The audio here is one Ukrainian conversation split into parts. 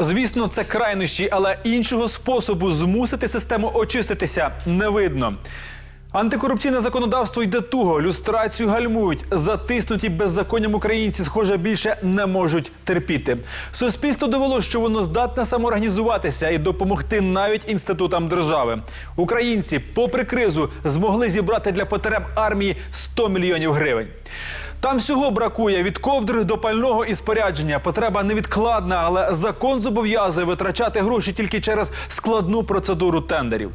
Звісно, це крайнощі, але іншого способу змусити систему очиститися не видно. Антикорупційне законодавство йде туго, люстрацію гальмують. Затиснуті беззаконням українці, схоже, більше не можуть терпіти. Суспільство довело, що воно здатне самоорганізуватися і допомогти навіть інститутам держави. Українці, попри кризу, змогли зібрати для потреб армії 100 мільйонів гривень. Там всього бракує від ковдри до пального і спорядження. Потреба невідкладна, але закон зобов'язує витрачати гроші тільки через складну процедуру тендерів.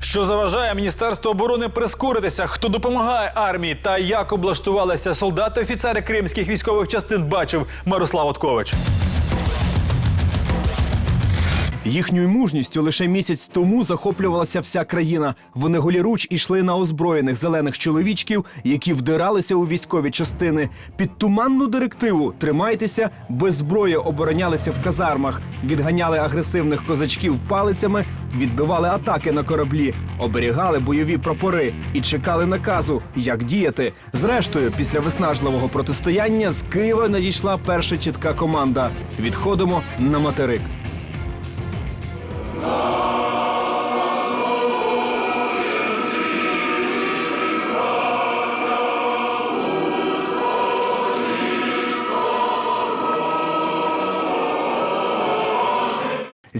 Що заважає Міністерству оборони прискоритися, хто допомагає армії та як облаштувалися солдати офіцери кримських військових частин, бачив Мирослав Откович. Їхньою мужністю лише місяць тому захоплювалася вся країна. Вони голіруч ішли на озброєних зелених чоловічків, які вдиралися у військові частини. Під туманну директиву тримайтеся, без зброї оборонялися в казармах, відганяли агресивних козачків палицями, відбивали атаки на кораблі, оберігали бойові прапори і чекали наказу, як діяти. Зрештою, після виснажливого протистояння з Києва надійшла перша чітка команда. Відходимо на материк.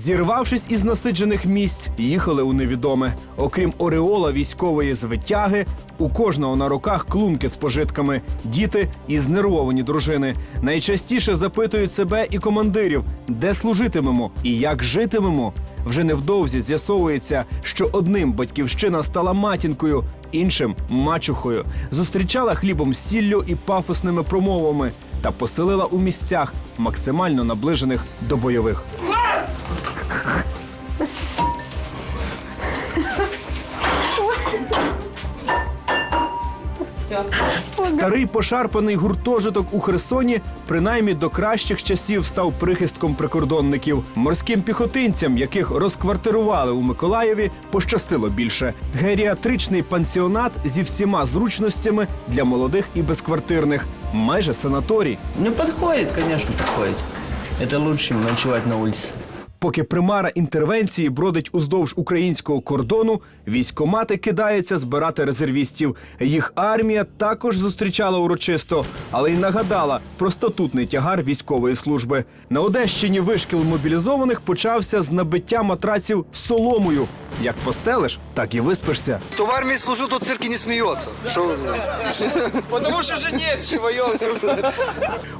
Зірвавшись із насиджених місць, їхали у невідоме. Окрім ореола військової звитяги, у кожного на руках клунки з пожитками, діти і знервовані дружини. Найчастіше запитують себе і командирів, де служитимемо і як житимемо. Вже невдовзі з'ясовується, що одним батьківщина стала матінкою, іншим мачухою. Зустрічала хлібом сіллю і пафосними промовами та поселила у місцях, максимально наближених до бойових. Старий пошарпаний гуртожиток у Херсоні, принаймні до кращих часів став прихистком прикордонників. Морським піхотинцям, яких розквартирували у Миколаєві, пощастило більше. Геріатричний пансіонат зі всіма зручностями для молодих і безквартирних, майже санаторій. Ну, подходит, конечно, подходит. Это лучше, чем ночевать на улице. Поки примара інтервенції бродить уздовж українського кордону, військомати кидаються збирати резервістів. Їх армія також зустрічала урочисто, але й нагадала про статутний тягар військової служби. На Одещині вишкіл мобілізованих почався з набиття матраців соломою. Як постелиш, так і виспишся. Кто в армии служил, тот в не смеется. Что вы знаете? Потому что же нет чего, ёлки.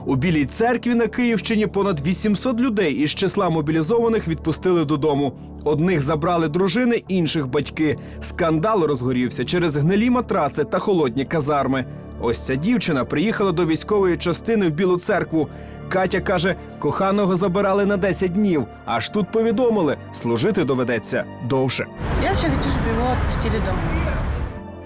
У Білій церкві на Київщині понад 800 людей із числа мобілізованих відпустили додому. Одних забрали дружини, інших батьки. Скандал розгорівся через гнилі матраци та холодні казарми. Ось ця дівчина приїхала до військової частини в Білу церкву. Катя каже, коханого забирали на 10 днів. Аж тут повідомили, служити доведеться довше. Я вообще хочу, чтобы его отпустили домой.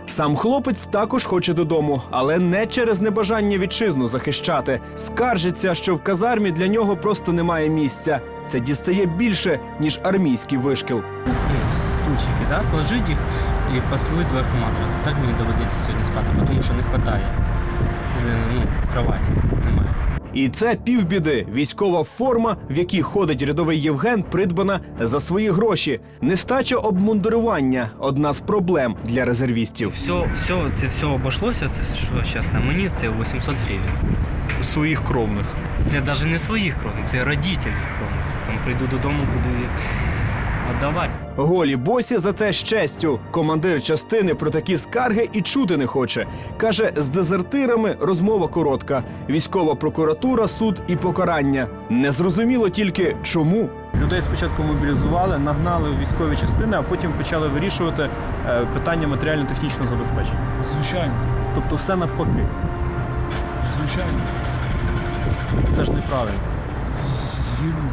Сам хлопець також хоче додому, але не через небажання вітчизну захищати. Скаржиться, що в казармі для нього просто немає місця. Це дістає більше, ніж армійський вишкіл. стульчики, да, сложить їх і постелити зверху матраси. Так мені доведеться сьогодні спати, тому що не вистачає е, ну, кроваті. Немає. І це півбіди. Військова форма, в якій ходить рядовий Євген, придбана за свої гроші. Нестача обмундирування одна з проблем для резервістів. Все, все, це все обійшлося, це що зараз на мені, це 800 гривень. Своїх кровних. Це навіть не своїх кровних, це родителів кровних. Там прийду додому, буду їх віддавати. Голі босі за те з честю. Командир частини про такі скарги і чути не хоче. Каже, з дезертирами розмова коротка. Військова прокуратура, суд і покарання. Незрозуміло тільки чому. Людей спочатку мобілізували, нагнали у військові частини, а потім почали вирішувати е, питання матеріально-технічного забезпечення. Звичайно, Тобто все навпаки. звичайно. Це ж неправильно. Згідно.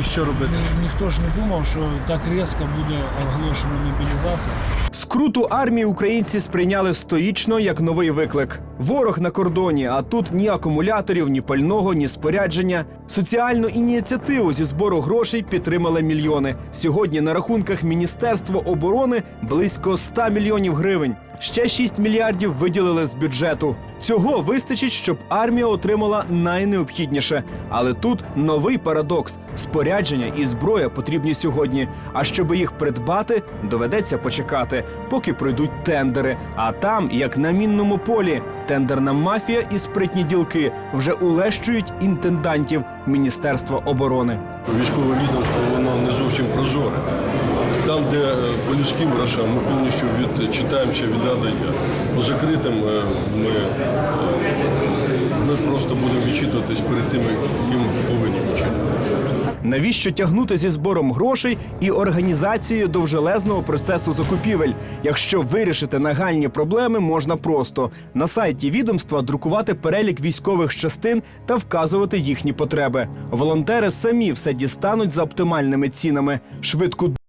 І що робити? Ні- ніхто ж не думав, що так різко буде оголошена мобілізація. Скруту армії українці сприйняли стоїчно як новий виклик. Ворог на кордоні, а тут ні акумуляторів, ні пального, ні спорядження. Соціальну ініціативу зі збору грошей підтримали мільйони. Сьогодні на рахунках Міністерства оборони близько 100 мільйонів гривень. Ще 6 мільярдів виділили з бюджету. Цього вистачить, щоб армія отримала найнеобхідніше. Але тут новий парадокс: спорядження і зброя потрібні сьогодні. А щоб їх придбати, доведеться почекати, поки пройдуть тендери. А там, як на мінному полі, тендерна мафія і спритні ділки вже улещують інтендантів Міністерства оборони. Військове відомство воно не зовсім прозоре. Там, де е, по людським грошам ми повністю відчитаємося від А до Я. По закритим е, ми, е, ми просто будемо відчитуватись перед тими, ким повинні відчитувати. Навіщо тягнути зі збором грошей і організацією довжелезного процесу закупівель? Якщо вирішити нагальні проблеми, можна просто на сайті відомства друкувати перелік військових частин та вказувати їхні потреби. Волонтери самі все дістануть за оптимальними цінами. Швидку